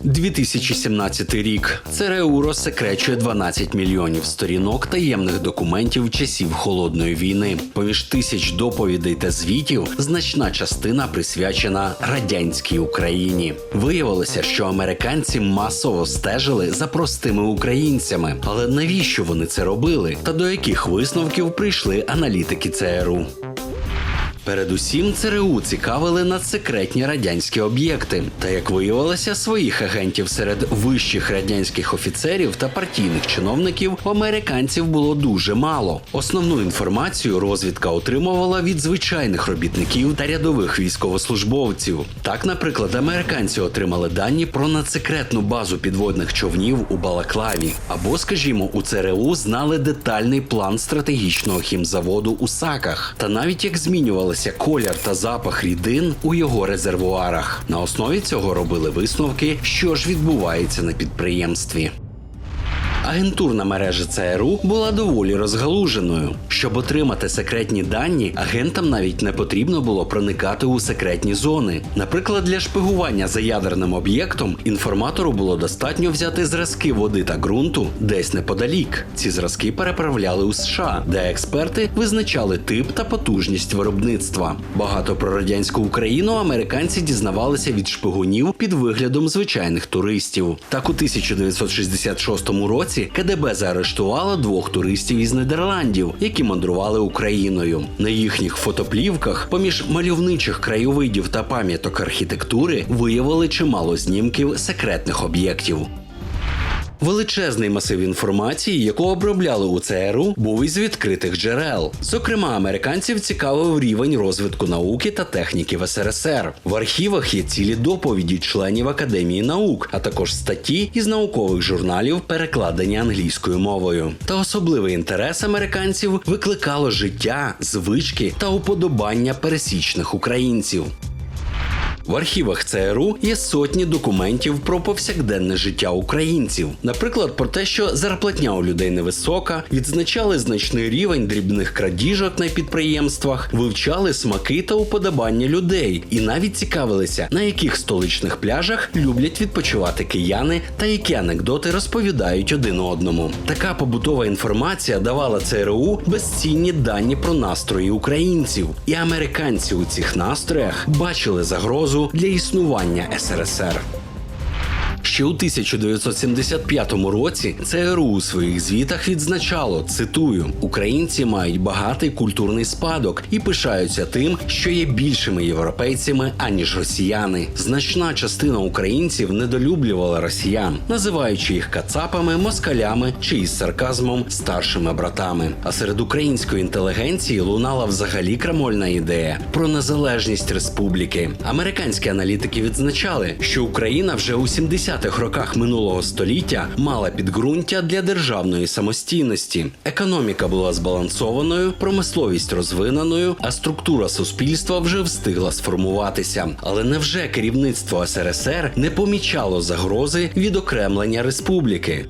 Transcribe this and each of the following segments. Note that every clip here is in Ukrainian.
2017 рік. ЦРУ розсекречує 12 мільйонів сторінок таємних документів часів холодної війни. Поміж тисяч доповідей та звітів значна частина присвячена радянській Україні. Виявилося, що американці масово стежили за простими українцями. Але навіщо вони це робили? Та до яких висновків прийшли аналітики ЦРУ? Передусім, ЦРУ цікавили надсекретні радянські об'єкти. Та як виявилося, своїх агентів серед вищих радянських офіцерів та партійних чиновників у американців було дуже мало. Основну інформацію розвідка отримувала від звичайних робітників та рядових військовослужбовців. Так, наприклад, американці отримали дані про надсекретну базу підводних човнів у Балаклаві. Або, скажімо, у ЦРУ знали детальний план стратегічного хімзаводу у Саках, та навіть як змінювалися колір та запах рідин у його резервуарах. На основі цього робили висновки, що ж відбувається на підприємстві. Агентурна мережа ЦРУ була доволі розгалуженою. Щоб отримати секретні дані, агентам навіть не потрібно було проникати у секретні зони. Наприклад, для шпигування за ядерним об'єктом інформатору було достатньо взяти зразки води та ґрунту десь неподалік. Ці зразки переправляли у США, де експерти визначали тип та потужність виробництва. Багато про радянську Україну американці дізнавалися від шпигунів під виглядом звичайних туристів. Так у 1966 році КДБ заарештувало двох туристів із Нідерландів, які мандрували Україною. На їхніх фотоплівках, поміж мальовничих краєвидів та пам'яток архітектури, виявили чимало знімків секретних об'єктів. Величезний масив інформації, яку обробляли у ЦРУ, був із відкритих джерел. Зокрема, американців цікавив рівень розвитку науки та техніки в СРСР. В архівах є цілі доповіді членів Академії наук, а також статті із наукових журналів, перекладені англійською мовою. Та особливий інтерес американців викликало життя, звички та уподобання пересічних українців. В архівах ЦРУ є сотні документів про повсякденне життя українців. Наприклад, про те, що зарплатня у людей невисока, відзначали значний рівень дрібних крадіжок на підприємствах, вивчали смаки та уподобання людей, і навіть цікавилися, на яких столичних пляжах люблять відпочивати кияни та які анекдоти розповідають один одному. Така побутова інформація давала ЦРУ безцінні дані про настрої українців, і американці у цих настроях бачили загрозу для існування СРСР. Ще у 1975 році ЦРУ у своїх звітах відзначало цитую: Українці мають багатий культурний спадок і пишаються тим, що є більшими європейцями аніж росіяни. Значна частина українців недолюблювала росіян, називаючи їх кацапами, москалями чи із сарказмом старшими братами. А серед української інтелігенції лунала взагалі крамольна ідея про незалежність республіки. Американські аналітики відзначали, що Україна вже у 70-х роках минулого століття мала підґрунтя для державної самостійності. Економіка була збалансованою, промисловість розвиненою, а структура суспільства вже встигла сформуватися. Але невже керівництво СРСР не помічало загрози відокремлення республіки?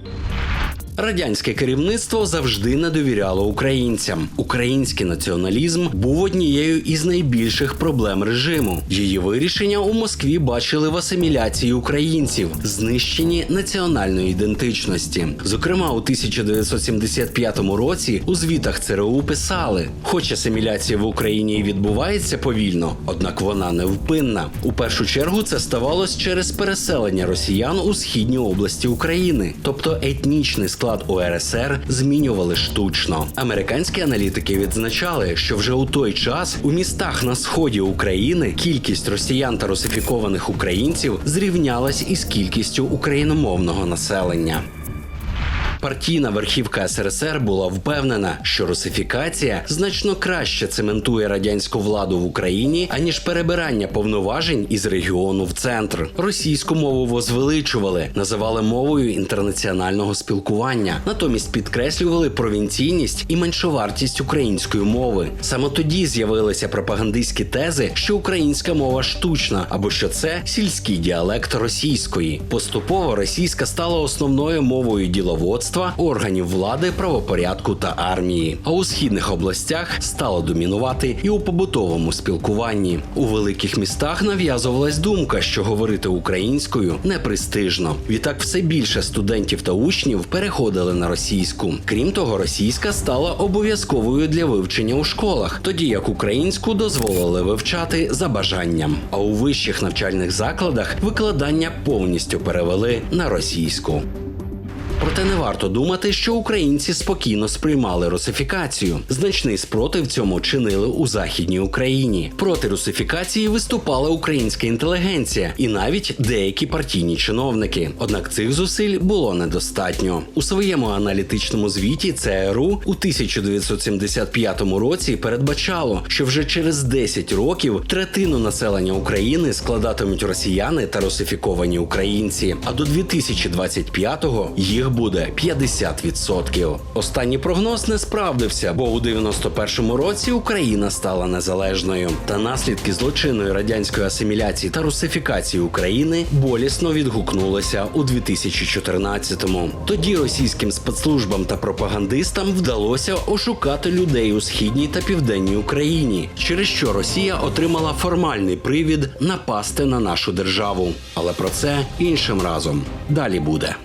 Радянське керівництво завжди не довіряло українцям. Український націоналізм був однією із найбільших проблем режиму. Її вирішення у Москві бачили в асиміляції українців, знищенні національної ідентичності. Зокрема, у 1975 році у звітах ЦРУ писали: хоч асиміляція в Україні відбувається повільно, однак вона невпинна. У першу чергу це ставалось через переселення росіян у східні області України, тобто етнічний склад УРСР змінювали штучно. Американські аналітики відзначали, що вже у той час у містах на сході України кількість росіян та русифікованих українців зрівнялась із кількістю україномовного населення. Партійна верхівка СРСР була впевнена, що русифікація значно краще цементує радянську владу в Україні, аніж перебирання повноважень із регіону в центр. Російську мову возвеличували, називали мовою інтернаціонального спілкування, натомість підкреслювали провінційність і меншовартість української мови. Саме тоді з'явилися пропагандистські тези, що українська мова штучна або що це сільський діалект російської. Поступово російська стала основною мовою діловодства суспільства, органів влади, правопорядку та армії. А у східних областях стало домінувати і у побутовому спілкуванні. У великих містах нав'язувалась думка, що говорити українською непрестижно. Відтак все більше студентів та учнів переходили на російську. Крім того, російська стала обов'язковою для вивчення у школах, тоді як українську дозволили вивчати за бажанням. А у вищих навчальних закладах викладання повністю перевели на російську. Проте не варто думати, що українці спокійно сприймали русифікацію. Значний спротив цьому чинили у західній Україні. Проти русифікації виступала українська інтелігенція і навіть деякі партійні чиновники. Однак цих зусиль було недостатньо. У своєму аналітичному звіті ЦРУ у 1975 році передбачало, що вже через 10 років третину населення України складатимуть росіяни та русифіковані українці. А до 2025-го їх буде 50%. Останній прогноз не справдився, бо у 91-му році Україна стала незалежною. Та наслідки злочинної радянської асиміляції та русифікації України болісно відгукнулися у 2014-му. Тоді російським спецслужбам та пропагандистам вдалося ошукати людей у східній та південній Україні, через що Росія отримала формальний привід напасти на нашу державу. Але про це іншим разом далі буде.